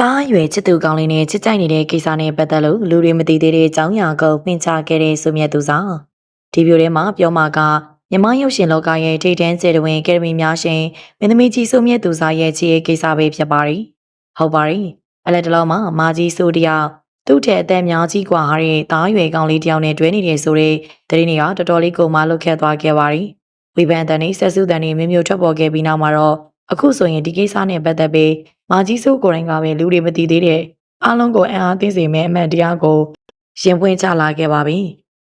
တားရွယ်ချစ်သူကောင်းလေးနဲ့ချစ်ကြိုက်နေတဲ့ကိစ္စနဲ့ပတ်သက်လို့လူတွေမသိသေးတဲ့အကြောင်းအရာကိုပင်ချခဲ့တဲ့ဆိုမြတ်သူစားဒီဗီဒီယိုထဲမှာပြောမှာကမြမရုပ်ရှင်လောကရဲ့ထိတ်တန်းစေတဝင်ကယ်ဒမီများရှင်မင်းသမီးကြီးဆိုမြတ်သူစားရဲ့ချစ်ရဲ့ကိစ္စပဲဖြစ်ပါတယ်ဟုတ်ပါတယ်အလက်တလုံးမှာမာကြီးဆိုတယောက်သူ့ထက်အသက်များကြီးกว่าဟာတဲ့တားရွယ်ကောင်းလေးတယောက်နဲ့တွဲနေတယ်ဆိုတဲ့သတင်းတွေကတော်တော်လေးကိုမလွတ်ခဲ့သွားခဲ့ပါတယ်ဝေဖန်တန်နေဆက်စုတန်နေမျိုးမျိုးထွက်ပေါ်ခဲ့ပြီးနောက်မှာတော့အခုဆိုရင်ဒီကိစ္စနဲ့ပတ်သက်ပြီး မာကြီးဆိုကိုယ်တိုင်ကပဲလူတွေမသိသေးတဲ့အားလုံးကိုအံ့အားသင့်စေမယ့်အမှန်တရားကိုရင်ပွင့်ချလာခဲ့ပါပြီ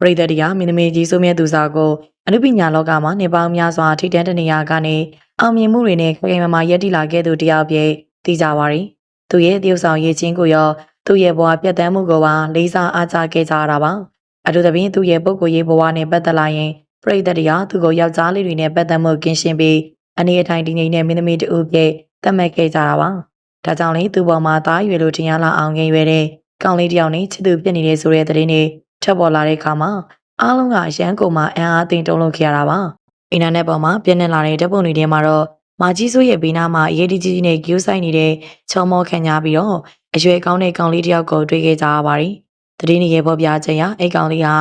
ပရိသတ်တရားမင်းသမီးကြီးဆိုမြတ်သူစာကိုအနုပညာလောကမှာနေပေါင်းများစွာထိတန်းတနေရာကနေအောင်မြင်မှုတွေနဲ့ခိုင်မာမာရည်တည်လာခဲ့သူတယောက်ပြည့်သိကြပါရီသူရဲ့တရုပ်ဆောင်ရည်ချင်းကိုရောသူ့ရဲ့ဘဝပြတ်သန်းမှုကိုပါလေးစားအားကြခဲ့ကြတာပါအထူးသဖြင့်သူ့ရဲ့ပုဂ္ဂိုလ်ရေးဘဝနဲ့ပတ်သက်လာရင်ပရိသတ်တရားသူကိုယောက်ျားလေးတွေနဲ့ပတ်သက်မှုကင်းရှင်းပြီးအနေအထိုင်တည်ငြိမ်တဲ့မင်းသမီးတူပြည့်သတ်မှတ်ခဲ့ကြတာပါ ဒါကြောင့်လေသူ့ပေါ်မှာသားရွယ်လို့ထင်ရလာအောင်ငယ်ရွယ်တဲ့ကောင်လေးတယောက်နဲ့ချစ်သူဖြစ်နေတဲ့ဆိုတဲ့သတင်းတွေထပ်ပေါ်လာတဲ့အခါမှာအားလုံးကအရန်ကုန်မှာအံအားသိမ်းတုံးလုံးခဲ့ရတာပါအင်တာနက်ပေါ်မှာပြည့်နေလာတဲ့ဓာတ်ပုံတွေထဲမှာတော့မာကြီးစိုးရဲ့ဘေးနားမှာအရေးကြီးကြီးနဲ့ကျူးဆိုင်နေတဲ့ချောမောခံကြပြီးတော့အရွယ်ကောင်းတဲ့ကောင်လေးတယောက်ကိုတွေ့ခဲ့ကြရပါတယ်။သတင်းတွေရဲ့ပေါ်ပြချက်အရအဲ့ကောင်လေးဟာ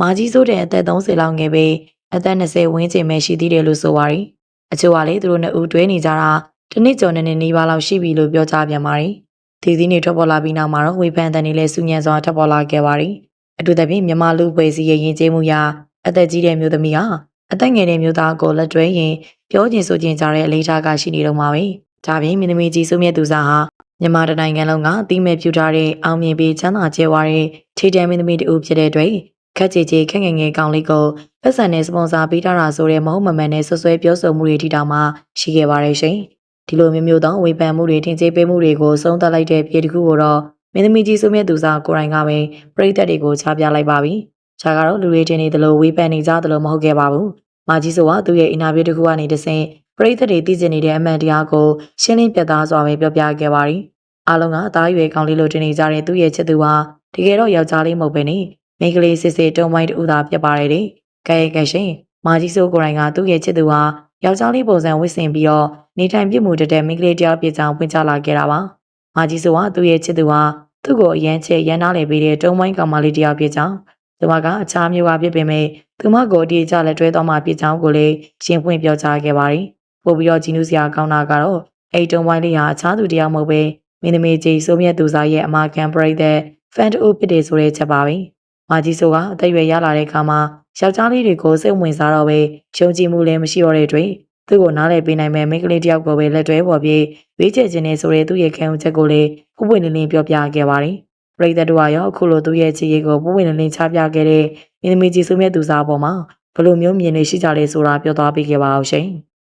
မာကြီးစိုးတဲ့အသက်30လောက်ငယ်ပြီးအသက်20ဝန်းကျင်ပဲရှိသေးတယ်လို့ဆိုပါတယ်။အချို့ကလည်းသူတို့နှစ်ဦးတွဲနေကြတာ တစ်နှစ်ကျော်နဲ့နေပါလောက်ရှိပြီလို့ပြောကြပြန်ပါတယ်။ဒီသီးနေထွက်ပေါ်လာပြီးနောက်မှာတော့ဝေဖန်တန်တွေလည်းစူညံစွာထွက်ပေါ်လာခဲ့ပါတယ်။အထူးသဖြင့်မြန်မာလူပွဲစီရဲ့ယဉ်ကျေးမှုရာအသက်ကြီးတဲ့မျိုးသမီးဟာအသက်ငယ်တဲ့မျိုးသားကိုလက်တွဲရင်ပြောကျင်ဆိုကျင်ကြတဲ့အလေးထားကရှိနေတော့မှာပဲ။ဒါပြင်မင်းသမီးကြီးစုမြတ်သူစားဟာမြန်မာတိုင်းနိုင်ငံလုံးကအတိမဲ့ပြူထားတဲ့အောင်မြင်ပြီးချမ်းသာကျဲဝါတဲ့ထေတံမင်းသမီးတူဖြစ်တဲ့အတွက်ခက်ကြည်ကြည်ခက်ငယ်ငယ်ကောင်းလေးကိုပတ်စံနဲ့စပွန်ဆာပေးထားတာဆိုတဲ့မဟုတ်မမှန်တဲ့ဆွဆွဲပြောဆိုမှုတွေထိတောင်မှရှိခဲ့ပါတယ်ရှင်။ ဒီလိုမျိုးမျိုးသောဝေဖန်မှုတွေတင်ကျေးပေးမှုတွေကိုဆုံးသက်လိုက်တဲ့ပြည်တစ်ခုကိုတော့မင်းသမီးကြီးစုမြတ်သူစားကိုရိုင်းကပဲပြည်သက်တွေကိုချပြလိုက်ပါပြီ။ခြားကတော့လူတွေတင်နေသလိုဝေဖန်နေကြသလိုမဟုတ်ခဲ့ပါဘူး။မာကြီးဆိုကသူ့ရဲ့အင်တာဗျူးတစ်ခုကနေတဆင့်ပရိသတ်တွေသိကျင်နေတဲ့အမှန်တရားကိုရှင်းလင်းပြသစွာပဲပြောပြခဲ့ပါရီအားလုံးကအသားရွယ်ကောင်းလေးလိုတင်နေကြတဲ့သူ့ရဲ့ချစ်သူဟာတကယ်တော့ယောက်ျားလေးမဟုတ်ပဲနေမိန်းကလေးစစ်စစ်တုံးပိုင်းတူသာဖြစ်ပါတယ်တဲ့ကဲကဲရှင်မာကြီးဆိုကိုရိုင်းကသူ့ရဲ့ချစ်သူဟာ ယောက်ျားလေးပုံစံဝတ်ဆင်ပြီးတော့နေထိုင်ပြမှုတတဲ့မိန်းကလေးတယောက်ဖြစ်ကြောင်းပွင့်ချလာခဲ့တာပါမာကြီးဆိုကသူ့ရဲ့ချစ်သူဟာသူ့ကိုအရန်ချေရန်နာလေပေးတဲ့တုံးပိုင်းကောင်မလေးတယောက်ဖြစ်ကြောင်းသူမကအခြားမျိုးကဖြစ်ပေမဲ့သူမကိုအတီးကျလက်တွဲတော်မှဖြစ်ကြောင်းကိုလည်းရှင်းပွင့်ပြောကြားခဲ့ပါတယ်ပို့ပြီးတော့ဂျီနူစရာကောင်းတာကတော့အဲ့တုံးပိုင်းလေးဟာအခြားသူတယောက်မဟုတ်ပဲမင်းသမီးကြီးဆိုမြတ်သူစားရဲ့အမာခံပရိသတ်ဖန်တူဖြစ်တယ်ဆိုတဲ့ချက်ပါပဲ။ မာကြီးဆိုကအသက်အရွယ်ရလာတဲ့အခါမှာယောက်ျားလေးတွေကိုစိတ်ဝင်စားတော့ပဲယုံကြည်မှုလည်းမရှိတော့တဲ့အတွက်သူ့ကိုနားလည်ပေးနိုင်မဲ့မိန်းကလေးတယောက်ကိုပဲလက်တွဲပေါ်ပြီးဝေးချယ်ခြင်းနဲ့ဆိုတဲ့သူ့ရဲ့ခံယူချက်ကိုလည်းဥပွင့်လင်းလင်းပြောပြခဲ့ပါတယ်။ပရိသတ်တို့ကရောအခုလိုသူ့ရဲ့ချစ်ရေးကိုပွင့်လင်းလင်းချပြခဲ့တဲ့မင်းသမီးကြီးဆိုမြတ်သူစားပေါ်မှာဘလို့မျိုးမြင်နေရှိကြလဲဆိုတာပြောသွားပေးခဲ့ပါအောင်ရှင်။